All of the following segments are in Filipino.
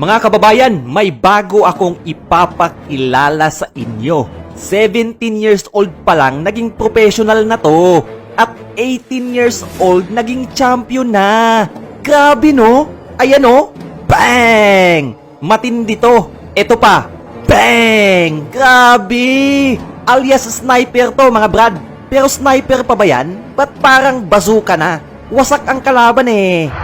Mga kababayan, may bago akong ipapakilala sa inyo. 17 years old pa lang, naging professional na to. At 18 years old, naging champion na. Grabe no? Ayan no? Bang! Matindi to. Ito pa. Bang! Grabe! Alias sniper to mga brad. Pero sniper pa ba yan? Ba't parang bazooka na? Wasak ang kalaban eh.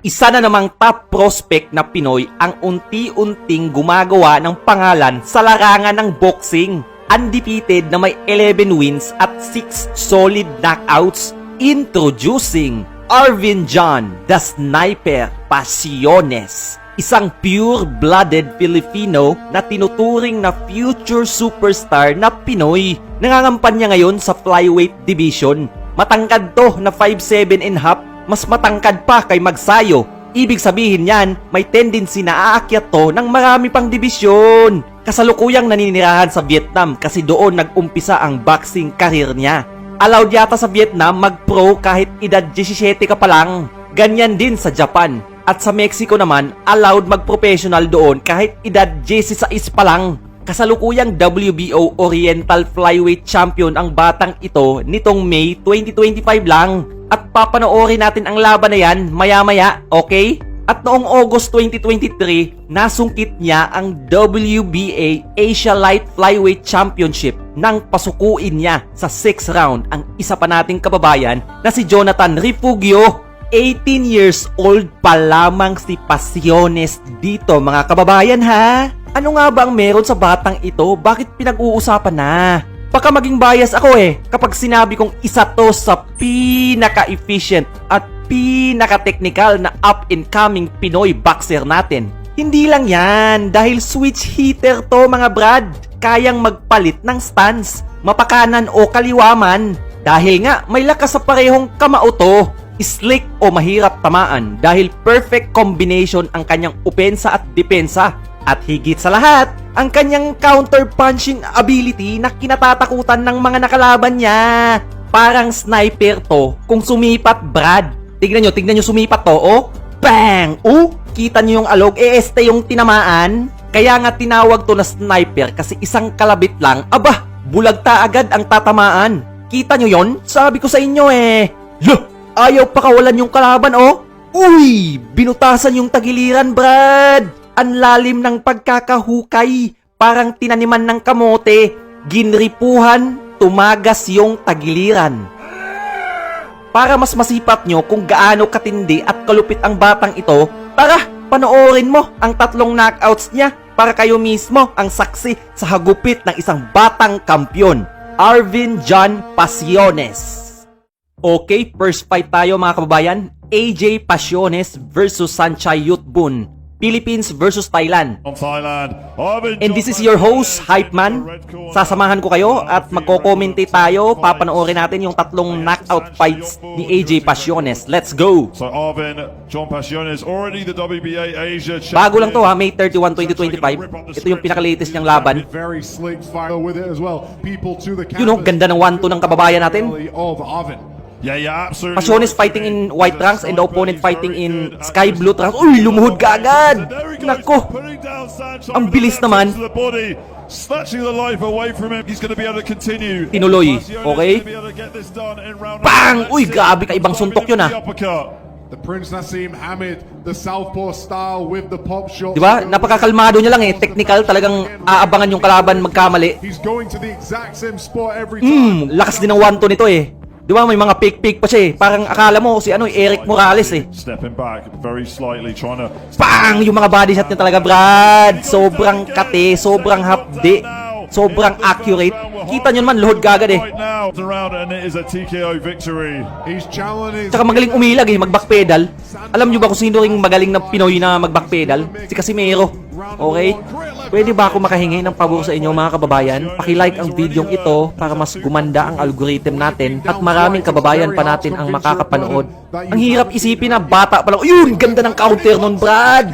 Isa na namang top prospect na Pinoy ang unti-unting gumagawa ng pangalan sa larangan ng boxing. Undefeated na may 11 wins at 6 solid knockouts. Introducing Arvin John, the Sniper Pasiones. Isang pure-blooded Filipino na tinuturing na future superstar na Pinoy. Nangangampanya ngayon sa flyweight division. Matangkad to na 5'7 and half mas matangkad pa kay Magsayo. Ibig sabihin yan, may tendency na aakyat to ng marami pang dibisyon. Kasalukuyang naninirahan sa Vietnam kasi doon nag-umpisa ang boxing career niya. Allowed yata sa Vietnam mag-pro kahit edad 17 ka pa lang. Ganyan din sa Japan. At sa Mexico naman, allowed mag-professional doon kahit edad 16 pa lang. Kasalukuyang WBO Oriental Flyweight Champion ang batang ito nitong May 2025 lang. At papanoorin natin ang laban na yan maya-maya, okay? At noong August 2023, nasungkit niya ang WBA Asia Light Flyweight Championship nang pasukuin niya sa 6th round ang isa pa nating kababayan na si Jonathan Refugio. 18 years old pa lamang si Pasiones dito mga kababayan ha? Ano nga ba ang meron sa batang ito? Bakit pinag-uusapan na? Baka maging bias ako eh kapag sinabi kong isa to sa pinaka-efficient at pinaka-technical na up-and-coming Pinoy boxer natin. Hindi lang yan, dahil switch hitter to mga brad. Kayang magpalit ng stance, mapakanan o kaliwaman. Dahil nga may lakas sa parehong kamao to. Slick o mahirap tamaan dahil perfect combination ang kanyang opensa at depensa. At higit sa lahat, ang kanyang counter-punching ability na kinatatakutan ng mga nakalaban niya. Parang sniper to kung sumipat Brad. Tignan nyo, tignan nyo sumipat to, oh. Bang! Oh, kita nyo yung alog, eh este yung tinamaan. Kaya nga tinawag to na sniper kasi isang kalabit lang, aba, bulagta agad ang tatamaan. Kita nyo yon? Sabi ko sa inyo eh. Lah! Ayaw pakawalan yung kalaban, oh. Uy! Binutasan yung tagiliran, Brad! Ang lalim ng pagkakahukay. Parang tinaniman ng kamote. Ginripuhan, tumagas yung tagiliran. Para mas masipat nyo kung gaano katindi at kalupit ang batang ito, tara, panoorin mo ang tatlong knockouts niya para kayo mismo ang saksi sa hagupit ng isang batang kampyon. Arvin John Pasiones. Okay, first fight tayo mga kababayan. AJ Pasiones versus Sanchay Yutbun. Philippines versus Thailand. And this is your host, Hype Man. Sasamahan ko kayo at magko-commentate tayo. Papanoorin natin yung tatlong knockout fights ni AJ Pasiones. Let's go! So Arvin John Passiones already the WBA Asia. Bago lang to ha, May 31, 2025. Ito yung pinaka-latest niyang laban. Yun know, ganda ng 1-2 ng kababayan natin. Yeah, yeah, absolutely. Pasiones fighting in white trunks and the opponent fighting in sky blue trunks. Uy, lumuhod ka agad! Nako! Ang bilis naman. Snatching the life away from him. He's going to be able to continue. Tinuloy, okay? Bang! Uy, grabe ka, ibang suntok yun, ah. The Prince Nassim Hamid, the southpaw style with the pop shot. Di ba? Napakakalmado niya lang eh. Technical, talagang aabangan yung kalaban magkamali. He's going to the exact same spot every time. Hmm, lakas din ng 1-2 nito eh. Di ba may mga pick-pick pa siya eh. Parang akala mo si ano, Eric Morales eh. Stepping back very slightly, trying to. Bang! Yung mga body shot niya talaga, Brad. Sobrang kate, sobrang hapdi, sobrang accurate. Kita nyo naman, load gagad eh. Right now, around and it is a TKO victory. He's challenging. Tsaka magaling umilag eh, mag-backpedal. Alam nyo ba kung sino ring magaling na Pinoy na mag-backpedal? Si Casimiro. Okay? Pwede ba ako makahingi ng pabor sa inyo mga kababayan? Paki-like ang video ito para mas gumanda ang algorithm natin at maraming kababayan pa natin ang makakapanood. Ang hirap isipin na bata pa lang. Ayun, ganda ng counter nun, Brad!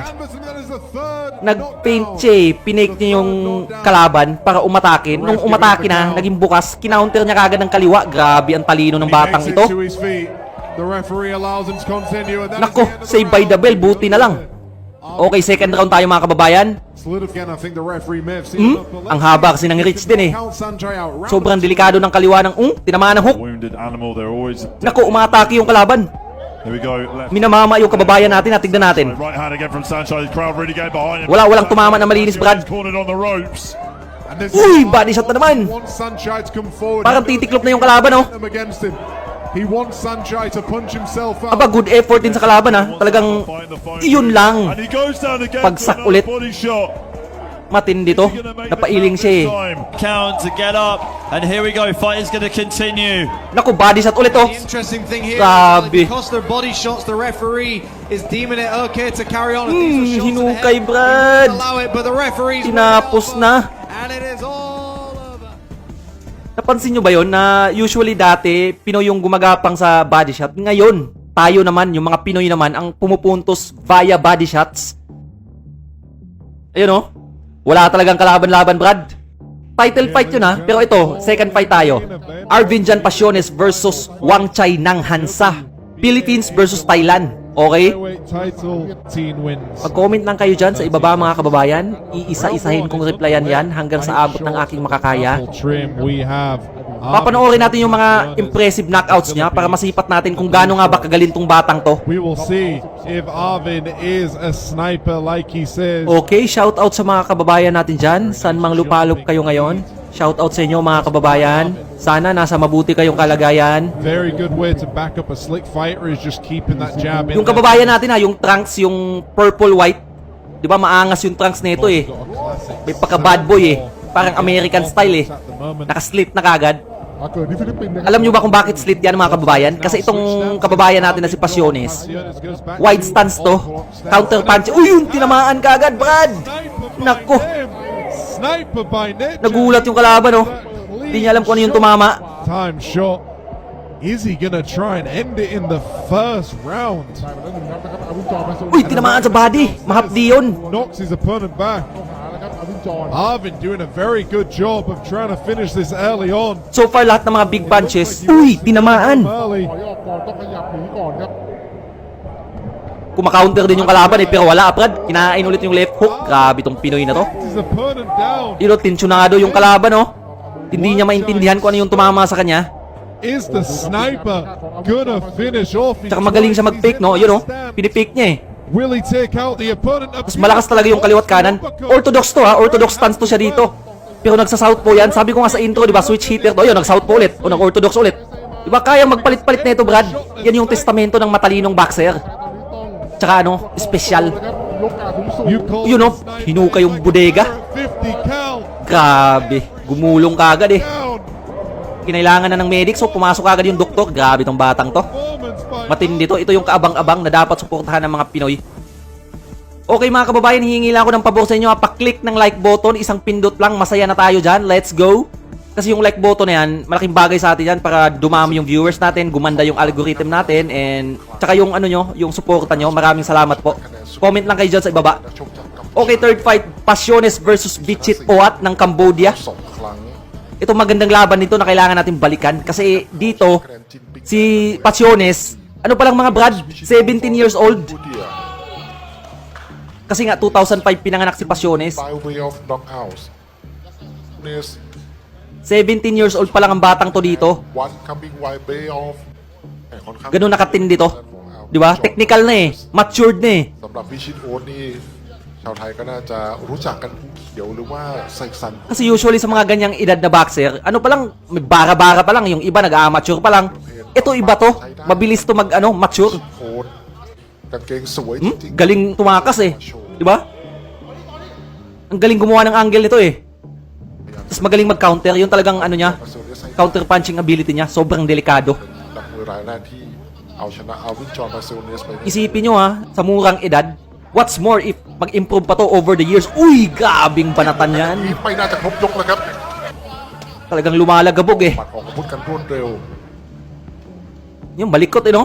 Nag-paint siya eh. Pinake niya yung kalaban para umatake. Nung umatake na, naging bukas, kinounter niya kagad ng kaliwa. Grabe ang talino ng batang ito. Nako, save by the bell, buti na lang. Okay, second round tayo mga kababayan. Hmm? Ang haba kasi ng reach din eh. Sobrang delikado ng kaliwa ng um, tinamaan ng hook. Nako, umatake yung kalaban. Minamama yung kababayan natin, natin. Getting behind him. Wala, walang tumama na malinis, Brad. Uy, body shot na naman. Parang titiklop na yung kalaban, oh. He wants Sanjay to punch himself out. Aba, good effort din sa kalaban ha. Talagang, iyon lang. Pagsak ulit. Matindi to. Napailing siya eh. count to get up. And here we go. Fight is going to continue. Naku, body shot ulit oh. The interesting thing here, Grabe. because they're body shots, the referee is deeming it okay to carry on. Hmm, to hinukay, Brad. won't allow it, but the referee's Tinapos na. And it is all. Napansin nyo ba yon na usually dati, Pinoy yung gumagapang sa body shot. Ngayon, tayo naman, yung mga Pinoy naman, ang pumupuntos via body shots. Ayun oh. Wala talagang kalaban-laban, Brad. Title fight yun ha. Pero ito, second fight tayo. Arvin Jan Pasiones versus Wang Chai ng Hansa. Philippines versus Thailand. Okay? Flyweight title, 18 wins. Mag-comment lang kayo dyan sa ibaba mga kababayan. Iisa-isahin kong replyan yan hanggang sa abot ng aking makakaya. Papanoorin natin yung mga impressive knockouts niya para masipat natin kung gaano nga ba kagaling tong batang to. We will see if Arvin is a sniper like he says. Okay, shout out sa mga kababayan natin dyan. Saan mang lupalop kayo ngayon. Shout out sa inyo mga kababayan. Sana nasa mabuti kayong kalagayan. Very good way to back up a slick fighter is just keeping that jab in Yung kababayan natin ha, yung trunks, yung purple white. Di ba maangas yung trunks nito eh. May pagka bad boy eh. Parang American style eh. Naka-slit na kagad. Alam nyo ba kung bakit slit yan mga kababayan? Kasi itong kababayan natin na si Pasiones, wide stance to. Counter punch. Uy, yun, tinamaan kagad, Brad! Nako. Nagulat yung kalaban, oh. Hindi niya alam kung ano yung tumama. Time shot. Is he gonna try and end it in the first round? Uy, tinamaan sa body. Mahapdi yun. Knocks his opponent back. Arvin doing a very good job of trying to finish this early on. So far, lahat ng mga big punches, uy, tinamaan. Early. Kumakaunter din yung kalaban eh, pero wala, Brad. Kinain ulit yung left hook. Grabe tong Pinoy na to. His opponent down. Yun, oh, tensyonado yung kalaban, oh. Hindi niya maintindihan kung ano yung tumama sa kanya. Is the sniper gonna finish off? Tsaka magaling siya He's no? Yun, oh. Pinipick niya eh. Will he take out the opponent? Mas malakas talaga yung kaliwat kanan. Orthodox to ha, orthodox stance to siya dito. Pero nagsa-southpaw yan. Sabi ko nga sa intro, di ba, switch hitter to. Yun, nag-southpaw ulit. O nag-orthodox ulit. Di ba, kaya magpalit-palit na ito, Brad. Yan yung testamento ng matalinong boxer. Tsaka ano, special. You sniper hinuka yung bodega. 50 cal Grabe. Gumulong kagad eh. Kinailangan na ng medic, so pumasok agad yung doktor. Grabe tong batang to. Matindi to. Ito yung kaabang-abang na dapat suportahan ng mga Pinoy. Okay mga kababayan, hihingi lang ako ng pabor sa inyo. Pa-click ng like button, isang pindot lang, masaya na tayo dyan. Let's go! Kasi yung like button na yan, malaking bagay sa atin yan para dumami yung viewers natin, gumanda yung algorithm natin, and tsaka yung ano nyo, yung suporta nyo. Maraming salamat po. Comment lang kayo dyan sa ibaba. Okay, third fight, Pasiones versus Bichit Oat ng Cambodia. Ito magandang laban nito na kailangan natin balikan kasi dito, si Pasiones, ano palang mga Brad, 17 years old. Kasi nga, 2005 pinanganak si Pasiones. 17 years old pa lang ang batang to dito. one coming by way of แต่ค่อนข้าง Ganun nakatindi to. 'Di ba? Technical na eh. Matured na eh. สำหรับพิชิตโอ๊ตนี่ชาวไทยก็น่าจะรู้จักกันภูเขียวหรือว่าไซซัน Kasi usually sa mga ganyang edad na boxer, ano pa lang, may bara-bara pa lang, yung iba nag-amateur pa lang. Ito iba to. Mabilis to mag ano, mature. โค้ดกางเกงสวย Hmm? จริง Galing tumakas eh. 'Di ba? Ang galing gumawa ng angle nito eh. Tapos magaling mag-counter. Yung talagang ano niya, ๆมาเซอร์เนสไซ counter punching ability niya, sobrang delikado. นักมวยรายแรกที่เอาชนะอาวินจอห์นมาเซอร์เนสไปเนี่ย Isipin nyo ha, sa murang edad, what's more if mag-improve pa to over the years? Uy, gabing banatan yan. ไม่น่าจะครบยกแล้วครับ Talagang lumalagabog eh. หมัดออกอาวุธกันรวดเร็ว Yung balikot eh no?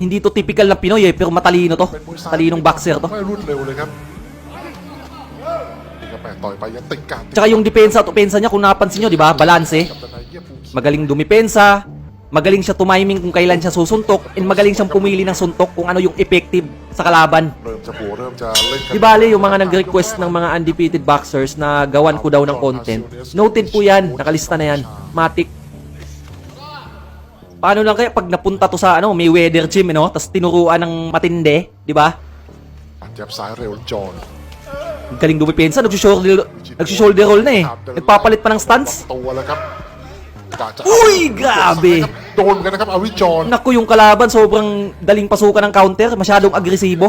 Hindi to typical na Pinoy eh, pero matalino to. เป็นมวยซ้าย Talinong boxer to. ไม่รวดเร็วเลยครับนี่ครับแม่ ต่อยไปยังติดการ Tsaka yung depensa at opensa niya, kung napansin nyo, di ba? Balanse. กับตะไนเยี่ยมฟูคิ Magaling dumipensa, magaling siya tumiming kung kailan siya susuntok, and magaling siyang pumili ng suntok kung ano yung effective sa kalaban. เริ่มจะบัวเริ่มจะเล่นกัน Di bale, yung mga nag-request ng mga undefeated boxers na gawan ko daw ng content. Noted po yan, nakalista na yan. Matic. Paano lang kaya pag napunta to sa ano, may weather gym, eh, no? Tapos tinuruan ng matindi, di ba? ปัดยับซ้ายเร็วจอน Ang galing dumipensa, nagsushoulder, nagsushoulder roll na eh. Nagpapalit pa ng stance. ตัวแล้วครับกะจะ Uy, grabe! โดนเหมือนกันนะครับอวิจอน Naku, yung kalaban, sobrang daling pasukan ng counter, masyadong agresibo.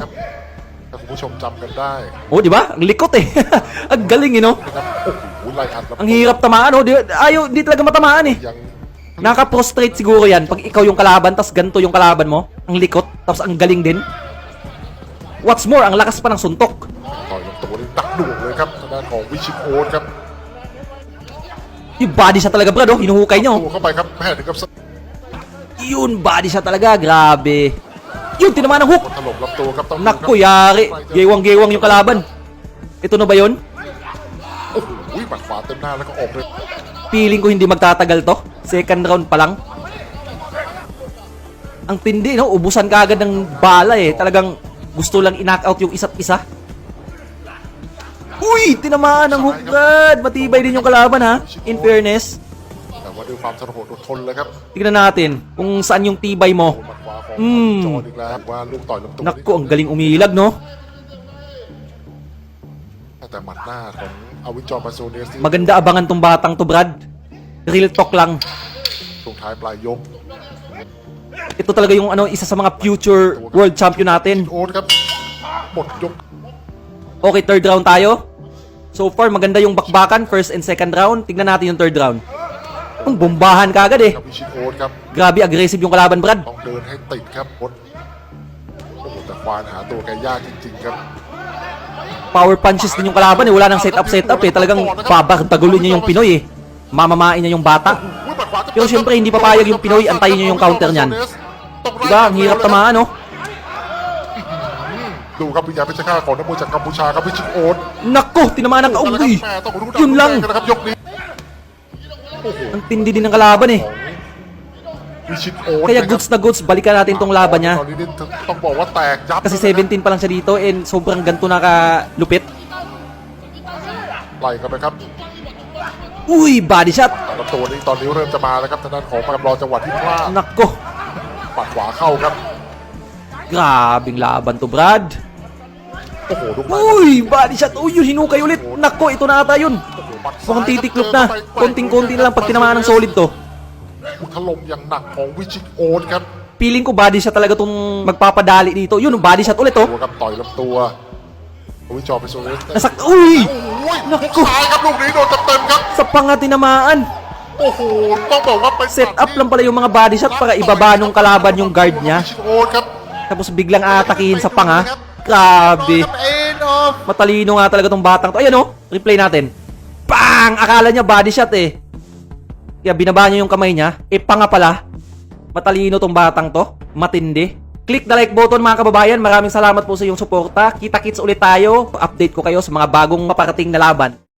ถ้าคุณผู้ชมจำกันได้ Oh, di ba? Ang likot eh. Ang galing eh, no? นะครับโอ้โหไล่อัดแล้ว Ang hirap tamaan, oh. Di, ayaw, di talaga matamaan eh. ยัง Naka-prostrate siguro yan pag ikaw yung kalaban, tas ganito yung kalaban mo. Ang likot, tapos ang galing din. What's more, ang lakas pa ng suntok. ต่อยลำ ย ตัวนี่ดักหน่วงเลยครับทางด้านของวิชิตโอ๊ตครับ Yung body siya talaga, brad, oh. Hinuhukay niya, oh. ตัวเข้าไปครับแม่ถึงกับสะ Yun, body siya talaga. Grabe. Yun, tinamaan ng hook. ถล่มลำตัวครับต้อง Naku, yari. Gewang-gewang yung kalaban. Ito na ba yun? โอ้โหปัดขวาเต็มหน้าแล้วก็ออกเลย Feeling ko hindi magtatagal to. Second round pa lang. Ang tindi, no? Ubusan ka agad ng bala eh. Talagang gusto lang i-knock out yung isa't isa. Uy! Tinamaan ng hook guard! Matibay din yung kalaban ha. In fairness. แต่ว่าด้วยความทรหดอดทนเลยครับ Tignan natin kung saan yung tibay mo. โดนหมัดขวาของ อืม จอห์นอีกแล้วว่าลูกต่อยลำตัว Naku, ang galing umilag, no? แต่หมัดหน้าของอวิจอร์บาโซเนสที่ Maganda abangan tong batang to, Brad. Real talk lang. ตรงท้ายปลายยก Ito talaga yung ano, isa sa mga future world champion natin. โอ๊ตครับหมดยก Okay, third round tayo. So far, maganda yung bakbakan, first and second round. Tignan natin yung third round. Ang bombahan ka agad eh. กับวิชิตโอ๊ตครับ Grabe, aggressive yung kalaban, Brad. ต้องเดินให้ติดครับโอ๊ตโอ้โหแต่ควานหาตัวแกยากจริงๆครับ Power punches din yung kalaban eh. Wala nang setup, setup eh. Talagang babagtagulin niya yung Pinoy eh. Mamamain niya yung bata.อุ๊ยหมัดขวาจะ Pero syempre, hindi papayag yung Pinoy. Antayin niyo yung counter niyan. Diba? Ang hirap tamaan, no? ดูครับพิยาเพชรฆาตของนักมวยจากกัมพูชาครับพิชิตโอ๊ตนักโกตินามานักโอ้ยยุนลังนะครับยกนี้ ang tindi din ng kalaban eh kaya goods na goods balikan natin tong laban niya kasi 17 pa lang siya dito and sobrang ganto na kalupit uy body shot nako grabing laban to Brad โอ้โหลูกไม้ Uy, body shot. Uy, yun, hinukay ulit. Nako, ito na ata yun. โอ้โหปัดซ้าย Mukhang titiklop na. Konting-konti na lang pag tinamaan ng solid to. ถล่มอย่างหนักของวิชิตโอ๊ตครับ Feeling ko body shot talaga tong magpapadali dito. Yun, body shot ulit oh. ตัวครับต่อยลำตัววิจอร์ไปโซเลส Nasak... Uy! โอ้ยลูกซ้ายครับลูกนี้โดนเต็มๆครับ Sa panga tinamaan. โอ้โหต้องบอกว่าเป็น Set up lang pala yung mga body shot para ibaba nung kalaban yung guard niya. วิชิตโอ๊ตครับ Tapos biglang atakihin sa panga. Grabe. Matalino nga talaga tong batang to. Ayan oh, replay natin. Bang! Akala niya body shot eh. Kaya binaba niya yung kamay niya. Eh, panga pala. Matalino tong batang to. Matindi. Click the like button mga kababayan. Maraming salamat po sa iyong suporta. Kita-kits ulit tayo. Update ko kayo sa mga bagong maparating na laban.